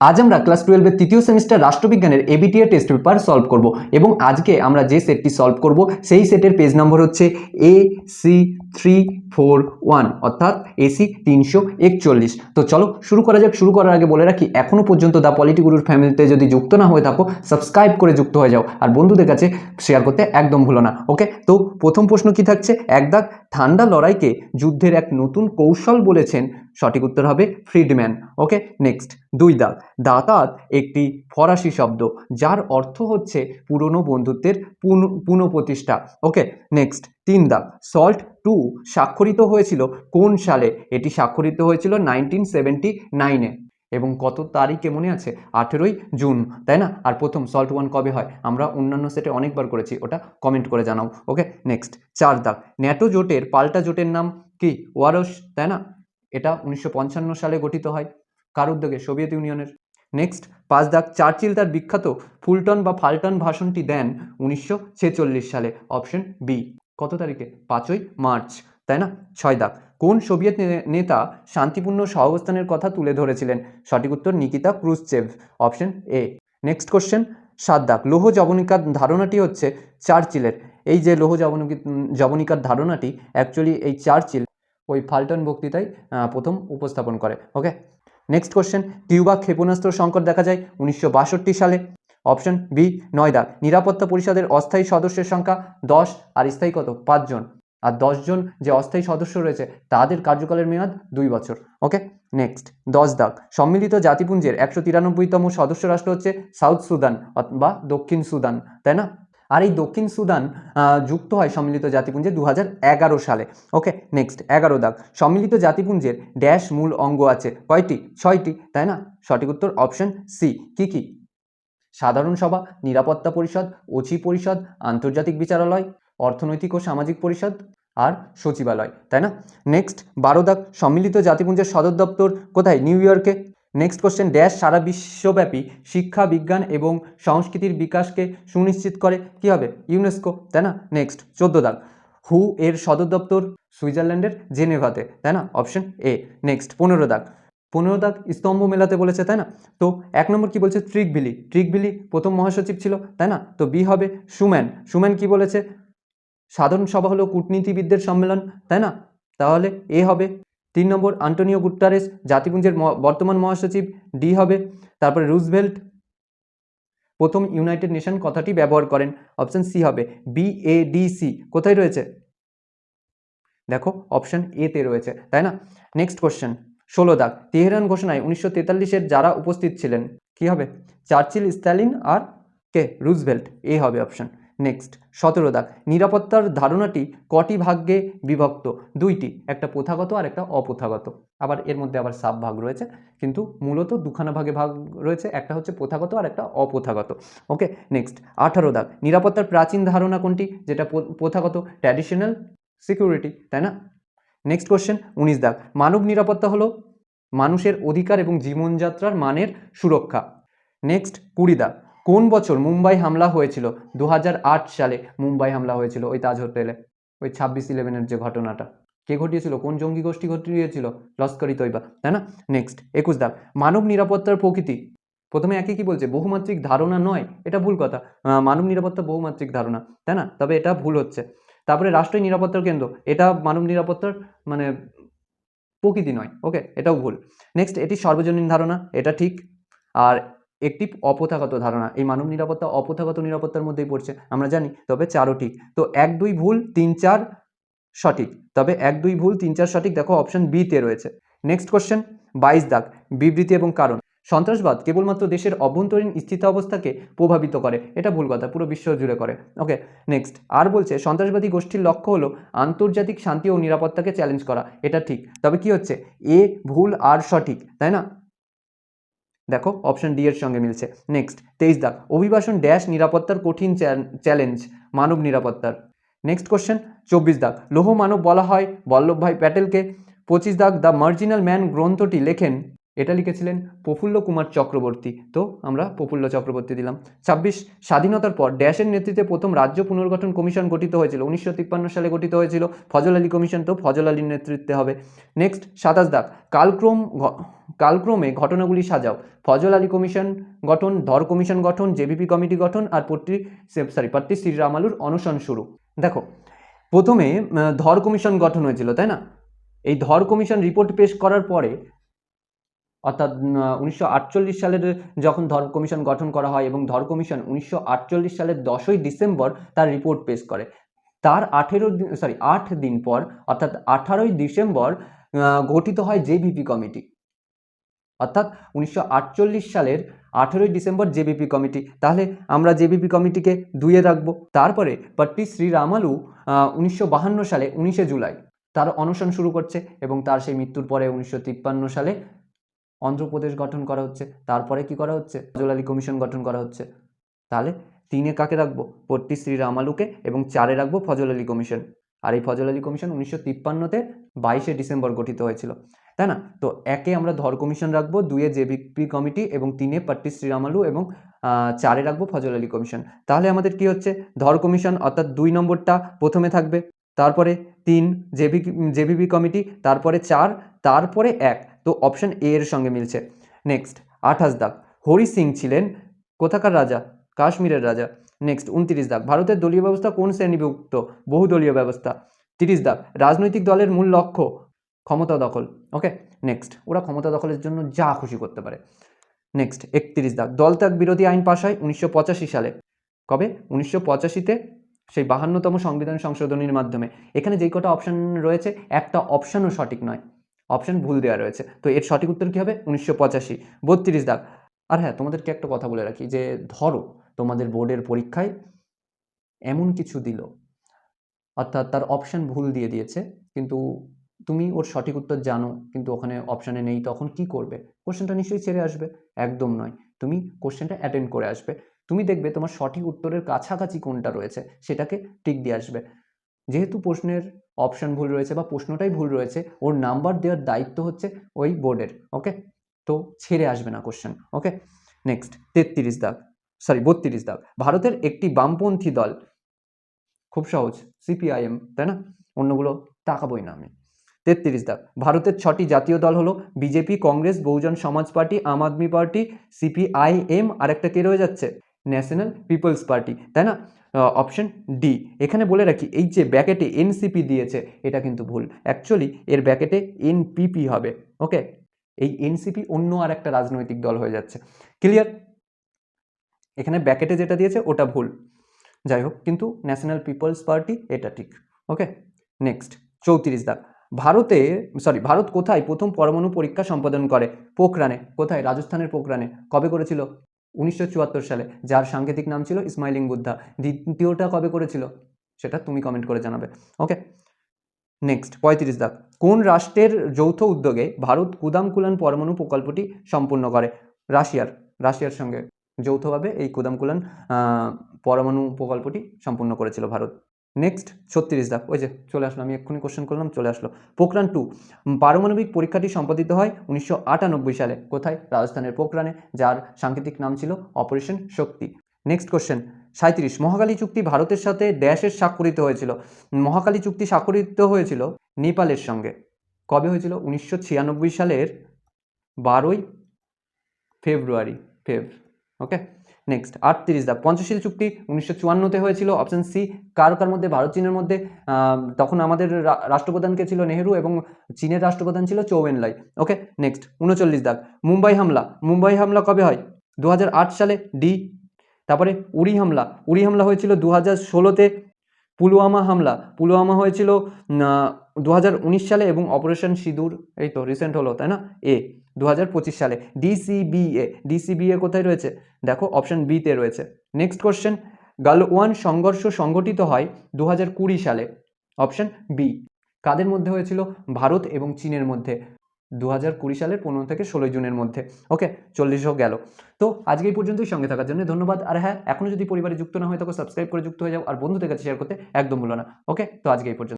আজ আমরা ক্লাস টুয়েলভের তৃতীয় সেমিস্টার রাষ্ট্রবিজ্ঞানের এবিটিএ টেস্ট পেপার সলভ করব এবং আজকে আমরা যে সেটটি সলভ করব, সেই সেটের পেজ নম্বর হচ্ছে A C three four one অর্থাৎ এসি তিনশো একচল্লিশ। তো চলো শুরু করা যাক, শুরু করার আগে বলে রাখি এখনও পর্যন্ত দ্য পলিটিগুরুর ফ্যামিলিতে যদি যুক্ত না হয়ে থাকো সাবস্ক্রাইব করে যুক্ত হয়ে যাও। আর বন্ধুদের কাছে শেয়ার করতে একদম ভুলো না ওকে তো প্রথম প্রশ্ন কি থাকছে? এক দাগ ঠান্ডা লড়াইকে যুদ্ধের এক নতুন কৌশল বলেছেন, সঠিক উত্তর হবে ফ্রিডম্যান ওকে নেক্সট দুই দাগ দাতাত একটি ফরাসি শব্দ, যার অর্থ হচ্ছে পুরনো বন্ধুত্বের পুন- পুনঃপ্রতিষ্ঠা ওকে নেক্সট তিন দাগ সল্ট টু স্বাক্ষরিত হয়েছিল কোন সালে? এটি স্বাক্ষরিত হয়েছিল নাইনটিন সেভেন্টি নাইনে এবং কত তারিখে মনে আছে? আঠেরোই জুন, তাই না? আর প্রথম সল্ট ওয়ান কবে হয়? আমরা অন্যান্য সেটে অনেকবার করেছি, ওটা কমেন্ট করে জানাও। ওকে নেক্সট চার দাগ ন্যাটো জোটের পাল্টা জোটের নাম কি? ওয়ারস, তাই না? এটা উনিশশো পঞ্চান্ন সালে গঠিত হয়। কার উদ্যোগে? সোভিয়েত ইউনিয়নের। নেক্সট পাঁচ দাগ। চার্চিল তার বিখ্যাত ফুলটন বা ফাল্টন ভাষণটি দেন উনিশশো ছেচল্লিশ সালে। অপশন বি কত তারিখে? পাঁচই মার্চ, তাই না? ছয় দাগ। কোন সোভিয়েত নেতা শান্তিপূর্ণ সহাবস্থানের কথা তুলে ধরেছিলেন? সঠিক উত্তর Nikita Khrushchev option A. Next question, সাত দাগ। লৌহ জবনিকার ধারণাটি হচ্ছে চার্চিলের। এই যে লৌহ জবনিক, জবনিকার ধারণাটি অ্যাকচুয়ালি এই চার্চিল ওই ফাল্টন বক্তৃতায় প্রথম উপস্থাপন করে। ওকে নেক্সট কোশ্চেন, কিউবা ক্ষেপণাস্ত্র সংকট দেখা যায় উনিশশো বাষট্টি সালে। অপশন বি, নয় দাগ নিরাপত্তা পরিষদের অস্থায়ী সদস্যের সংখ্যা দশ, আর স্থায়ী কত? পাঁচজন আর দশজন যে অস্থায়ী সদস্য রয়েছে, তাদের কার্যকালের মেয়াদ দুই বছর। Okay, next. দশ দাগ সম্মিলিত জাতিপুঞ্জের একশো তিরানব্বইতম সদস্য রাষ্ট্র হচ্ছে সাউথ সুদান বা দক্ষিণ সুদান, তাই না? আর এই দক্ষিণ সুদান যুক্ত হয় সম্মিলিত জাতিপুঞ্জে দু এগারো সালে। Okay, next. এগারো দাগ সম্মিলিত জাতিপুঞ্জের ড্যাশ মূল অঙ্গ আছে। কয়টি? ছয়টি, তাই না? সঠিক উত্তর অপশন সি। কি কি? সাধারণ সভা, নিরাপত্তা পরিষদ, ওচি পরিষদ, আন্তর্জাতিক বিচারালয়, অর্থনৈতিক ও সামাজিক পরিষদ আর সচিবালয়, তাই না? নেক্সট বারো দাগ সম্মিলিত জাতিপুঞ্জের সদর দপ্তর কোথায়? নিউ ইয়র্কে নেক্সট কোশ্চেন ড্যাশ সারা বিশ্বব্যাপী শিক্ষা, বিজ্ঞান এবং সংস্কৃতির বিকাশকে সুনিশ্চিত করে কি হবে? ইউনেস্কো তাই না? নেক্সট চোদ্দ দাগ হু এর সদর দপ্তর? সুইজারল্যান্ডের জেনেভাতে, তাই না? অপশন এ নেক্সট পনেরো দাগ পনেরো দাগ স্তম্ভ মেলাতে বলেছে, তাই না? তো এক নম্বর কি বলছে? ট্রিকভিলি ট্রিকভিলি প্রথম মহাসচিব ছিল, তাই না? তো বি হবে সুম্যান। সুম্যান কি বলেছে? সাধারণ সভা হলো কূটনীতিবিদদের সম্মেলন, তাই না? তাহলে এ হবে। তিন নম্বর, আন্টোনিও গুটারেস জাতিপুঞ্জের বর্তমান মহাসচিব। ডি হবে। তারপরে রুজভেল্ট। প্রথম ইউনাইটেড নেশন কথাটি ব্যবহার করেন। অপশন সি হবে। বি এ ডি সি কোথায় রয়েছে? দেখো, অপশান এতে রয়েছে, তাই না? Next question. ষোলো দাগ। তেহরান ঘোষণায় উনিশশো তেতাল্লিশের যারা উপস্থিত ছিলেন, কি হবে? চার্চিল, স্ট্যালিন আর কে? রুজভেল্ট। এ হবে অপশন। নেক্সট। সতেরো দাগ। নিরাপত্তার ধারণাটি কটি ভাগ্যে বিভক্ত? দুইটি। একটা প্রথাগত আর একটা অপ্রথাগত। আবার এর মধ্যে আবার সাব ভাগ রয়েছে, কিন্তু মূলত দুখানা ভাগে ভাগ রয়েছে, একটা হচ্ছে প্রথাগত আর একটা অপ্রথাগত। ওকে, নেক্সট। আঠারো দাগ। নিরাপত্তার প্রাচীন ধারণা কোনটি? যেটা প্রথাগত, ট্র্যাডিশনাল সিকিউরিটি, তাই না? নেক্সট কোশ্চেন উনিশ দাগ মানব নিরাপত্তা হলো মানুষের অধিকার এবং জীবনযাত্রার মানের সুরক্ষা নেক্সট কুড়ি দাগ কোন বছর মুম্বাই হামলা হয়েছিল দু হাজার আট সালে মুম্বাই হামলা হয়েছিল ওই তাজ হোটেলে ওই ছাব্বিশ ইলেভেনের যে ঘটনাটা। কে ঘটিয়েছিল? কোন জঙ্গি গোষ্ঠী ঘটিয়েছিল? লস্করি তৈবা তাই না? নেক্সট একুশ দাগ মানব নিরাপত্তার প্রকৃতি। প্রথমে একে কি বলছে? বহুমাত্রিক ধারণা নয়, এটা ভুল কথা। মানব নিরাপত্তা বহুমাত্রিক ধারণা, তাই না? তবে এটা ভুল হচ্ছে। তারপরে রাষ্ট্রীয় নিরাপত্তার কেন্দ্র, এটা মানব নিরাপত্তার মানে প্রকৃতি নয় ওকে এটাও ভুল। নেক্সট এটি সর্বজনীন ধারণা, এটা ঠিক। আর একটি অপথাগত ধারণা, এই মানব নিরাপত্তা অপথাগত নিরাপত্তার মধ্যেই পড়ছে, আমরা জানি, তবে চারও ঠিক। তো এক, দুই ভুল, তিন, চার সঠিক। তবে এক, দুই ভুল, তিন, চার সঠিক, দেখো অপশন বিতে রয়েছে। নেক্সট কোশ্চেন বাইশ দাগ, বিবৃতি এবং কারণ। সন্ত্রাসবাদ কেবলমাত্র দেশের অভ্যন্তরীণ স্থিতাবস্থাকে প্রভাবিত করে, এটা ভুল কথা, পুরো বিশ্ব জুড়ে করে। ওকে নেক্সট আর বলছে, সন্ত্রাসবাদী গোষ্ঠীর লক্ষ্য হলো আন্তর্জাতিক শান্তি ও নিরাপত্তাকে চ্যালেঞ্জ করা, এটা ঠিক। তবে কি হচ্ছে? এ ভুল আর সঠিক, তাই না? দেখো অপশন ডি এর সঙ্গে মিলছে। নেক্সট তেইশ দাগ, অভিবাসন ড্যাশ নিরাপত্তার কঠিন চ্যালেঞ্জ মানব নিরাপত্তার। নেক্সট কোশ্চেন চব্বিশ দাগ, লৌহ মানব বলা হয়, বল্লভভাই প্যাটেলকে। পঁচিশ দাগ, দ্য মার্জিনাল ম্যান গ্রন্থটি লেখেন এটা লিখেছিলেন প্রফুল্ল কুমার চক্রবর্তী। তো আমরা প্রফুল্ল চক্রবর্তী দিলাম। ছাব্বিশ, স্বাধীনতার পর ড্যাশের নেতৃত্বে প্রথম রাজ্য পুনর্গঠন কমিশন গঠিত হয়েছিল। উনিশশো তিপ্পান্ন সালে গঠিত হয়েছিল। ফজল আলী কমিশন তো ফজল আলীর নেতৃত্বে হবে। নেক্সট, সাতাশ দাগ, কালক্রম কালক্রমে ঘটনাগুলি সাজাও। ফজল আলী কমিশন গঠন, ধর কমিশন গঠন জেবিপি কমিটি গঠন আর পট্টি সরি পাট্টি শ্রীরামালুর অনশন শুরু। দেখো, প্রথমে ধর কমিশন গঠন হয়েছিল, তাই না? এই ধর কমিশন রিপোর্ট পেশ করার পরে অর্থাৎ উনিশশো আটচল্লিশ সালের যখন ধর কমিশন গঠন করা হয় এবং ধর কমিশন উনিশশো আটচল্লিশ সালের দশই ডিসেম্বর তার রিপোর্ট পেশ করে। তার আঠেরো দিন সরি আট দিন পর, অর্থাৎ আঠারোই ডিসেম্বর গঠিত হয় জেভিপি কমিটি। অর্থাৎ, উনিশশো আটচল্লিশ সালের আঠেরোই ডিসেম্বর জেবিপি কমিটি। তাহলে আমরা জেবিপি কমিটিকে দুইয়ে রাখব। তারপরে পট্টি শ্রীরামালু উনিশশো সালে, উনিশে জুলাই, তার অনশন শুরু করছে এবং তার সেই মৃত্যুর পরে উনিশশো তিপ্পান্ন সালে অন্ধ্রপ্রদেশ গঠন করা হচ্ছে, তারপরে কি করা হচ্ছে? ফজল কমিশন গঠন করা হচ্ছে। তাহলে তিনে কাকে রাখব? পট্টি শ্রীরামালুকে এবং চারে রাখব ফজল আলী কমিশন। আর এই ফজল আলী কমিশন উনিশশো তিপ্পান্নতে বাইশে ডিসেম্বর গঠিত হয়েছিল। তাই না? তো একে আমরা ধর কমিশন রাখব, দুয়ে জেবিপি কমিটি এবং তিনে পট্টি শ্রীরামালু এবং চারে রাখব ফজল আলী কমিশন। তাহলে আমাদের কি হচ্ছে? ধর কমিশন অর্থাৎ দুই নম্বরটা প্রথমে থাকবে, তারপরে তিন জেবি জেবিপি কমিটি, তারপরে চার, তারপরে এক। তো অপশন এ এর সঙ্গে মিলছে। নেক্সট আঠাশ দাগ। হরি সিং ছিলেন কোথাকার রাজা? কাশ্মীরের রাজা। নেক্সট উনত্রিশ দাগ। ভারতের দলীয় ব্যবস্থা কোন শ্রেণীভুক্ত? বহুদলীয় ব্যবস্থা। তিরিশ দাগ। রাজনৈতিক দলের মূল লক্ষ্য ক্ষমতা দখল। ওকে নেক্সট ওরা ক্ষমতা দখলের জন্য যা খুশি করতে পারে। নেক্সট একত্রিশ দাগ। দলত্যাগ বিরোধী আইন পাশ হয় উনিশশো পঁচাশি সালে। কবে? উনিশশো পঁচাশিতে সেই বাহান্নতম সংবিধান সংশোধনীর মাধ্যমে। এখানে যেই কটা অপশন রয়েছে, একটা অপশনও সঠিক নয়। অপশন ভুল দেওয়া রয়েছে। তো এর সঠিক উত্তর কী হবে? উনিশশো পঁচাশি। বত্রিশ দাগ। আর হ্যাঁ তোমাদেরকে একটা কথা বলে রাখি যে, ধরো তোমাদের বোর্ডের পরীক্ষায় এমন কিছু দিল। অর্থাৎ তার অপশান ভুল দিয়ে দিয়েছে, কিন্তু তুমি ওর সঠিক উত্তর জানো, কিন্তু ওখানে অপশানে নেই, তখন কি করবে? কোশ্চেনটা নিশ্চয়ই ছেড়ে আসবে। একদম নয়। তুমি কোশ্চেনটা অ্যাটেন্ড করে আসবে। তুমি দেখবে তোমার সঠিক উত্তরের কাছাকাছি কোনটা রয়েছে, সেটাকে টিক দিয়ে আসবে। যেহেতু প্রশ্নের অপশন ভুল রয়েছে বা প্রশ্নটাই ভুল রয়েছে, ওর নাম্বার দেওয়ার দায়িত্ব হচ্ছে ওই বোর্ডের ওকে তো ছেড়ে আসবে না কোশ্চেন ওকে নেক্সট তেত্রিশ দাগ সরি বত্রিশ দাগ। ভারতের একটি বামপন্থী দল, খুব সহজ সিপিআইএম তাই না? অন্যগুলো তাকাবই না আমি। তেত্রিশ দাগ, ভারতের ছটি জাতীয় দল হলো BJP Congress Bahujan Samaj party, Aam Aadmi party CPIM আর একটা কে রয়ে যাচ্ছে? ন্যাশনাল পিপলস পার্টি, তাই না? অপশন ডি এখানে বলে রাখি, এই যে ব্যাকেটে এনসিপি দিয়েছে, এটা কিন্তু ভুল। অ্যাকচুয়ালি এর ব্যাকেটে এনপিপি হবে ওকে এই এনসিপি অন্য আর একটা রাজনৈতিক দল হয়ে যাচ্ছে। ক্লিয়ার এখানে ব্যাকেটে যেটা দিয়েছে, ওটা ভুল। যাই হোক, কিন্তু ন্যাশনাল পিপলস পার্টি, এটা ঠিক ওকে নেক্সট চৌত্রিশ দাগ। ভারতে সরি ভারত কোথায় প্রথম পরমাণু পরীক্ষা সম্পাদন করে? পোখরানে। কোথায়? রাজস্থানের পোখরানে। কবে করেছিল? উনিশশো চুয়াত্তর সালে, যার সাংকেতিক নাম ছিল ইসমাইলিং বুদ্ধা। দ্বিতীয়টা কবে করেছিল? সেটা তুমি কমেন্ট করে জানাবে। ওকে নেক্সট পঁয়ত্রিশ দাগ। কোন রাষ্ট্রের যৌথ উদ্যোগে ভারত কুদামকুলান পরমাণু প্রকল্পটি সম্পূর্ণ করে? রাশিয়ার। রাশিয়ার সঙ্গে যৌথভাবে এই কুদামকুলান কুলান পরমাণু প্রকল্পটি সম্পূর্ণ করেছিল ভারত। নেক্সট ছত্রিশ দাগ ওই যে, চলে আসলো, আমি এক্ষুনি কোশ্চেন করলাম, চলে আসলো। পোখরান টু পারমাণবিক পরীক্ষাটি সম্পাদিত হয় উনিশশো আটানব্বই সালে। কোথায়? রাজস্থানের পোখরানে, যার সাংকেতিক নাম ছিল অপারেশন শক্তি নেক্সট কোশ্চেন সাঁত্রিশ মহাকালী চুক্তি ভারতের সাথে ড্যাশের স্বাক্ষরিত হয়েছিল। মহাকালী চুক্তি স্বাক্ষরিত হয়েছিল নেপালের সঙ্গে। কবে হয়েছিল? উনিশশো ছিয়ানব্বই সালের বারোই ফেব্রুয়ারি ফেব ওকে নেক্সট আটত্রিশ দা পঞ্চশীল চুক্তি উনিশশো চুয়ান্নতে হয়েছিল অপশন সি কার কার মধ্যে? ভারত, চীনের মধ্যে। তখন আমাদের রা- রাষ্ট্রপ্রধান ছিল? নেহেরু এবং চীনের রাষ্ট্রপ্রধান ছিল চৌবেনলাই ওকে নেক্সট উনচল্লিশ দাগ। মুম্বাই হামলা। মুম্বাই হামলা কবে হয়? দু হাজার আট সালে ডি তারপরে উড়ি হামলা। উড়ি হামলা হয়েছিল দু হাজার ষোলোতে। পুলওয়ামা হামলা। পুলওয়ামা হয়েছিল দু হাজার উনিশ সালে এবং অপারেশন সিঁদুর, এই তো রিসেন্ট হলো, তাই না? এ দু হাজার পঁচিশ সালে। ডিসিবিএ ডিসিবিএ কোথায় রয়েছে? দেখো অপশন বিতে রয়েছে। নেক্সট কোশ্চেন গালওয়ান সংঘর্ষ সংগঠিত হয় দু হাজার কুড়ি সালে। অপশন বি কাদের মধ্যে হয়েছিল? ভারত এবং চীনের মধ্যে। দু হাজার কুড়ি সালের পনেরো থেকে ষোলোই জুনের মধ্যে। ওকে চল্লিশও গেল। তো আজকে এই পর্যন্তই সঙ্গে থাকার জন্য ধন্যবাদ। আর হ্যাঁ এখনও যদি পরিবারে যুক্ত না হয় থাকো সাবস্ক্রাইব করে যুক্ত হয়ে যাও। আর বন্ধুদের কাছে শেয়ার করতে একদম ভুলো না। ওকে তো আজকে এই পর্যন্ত।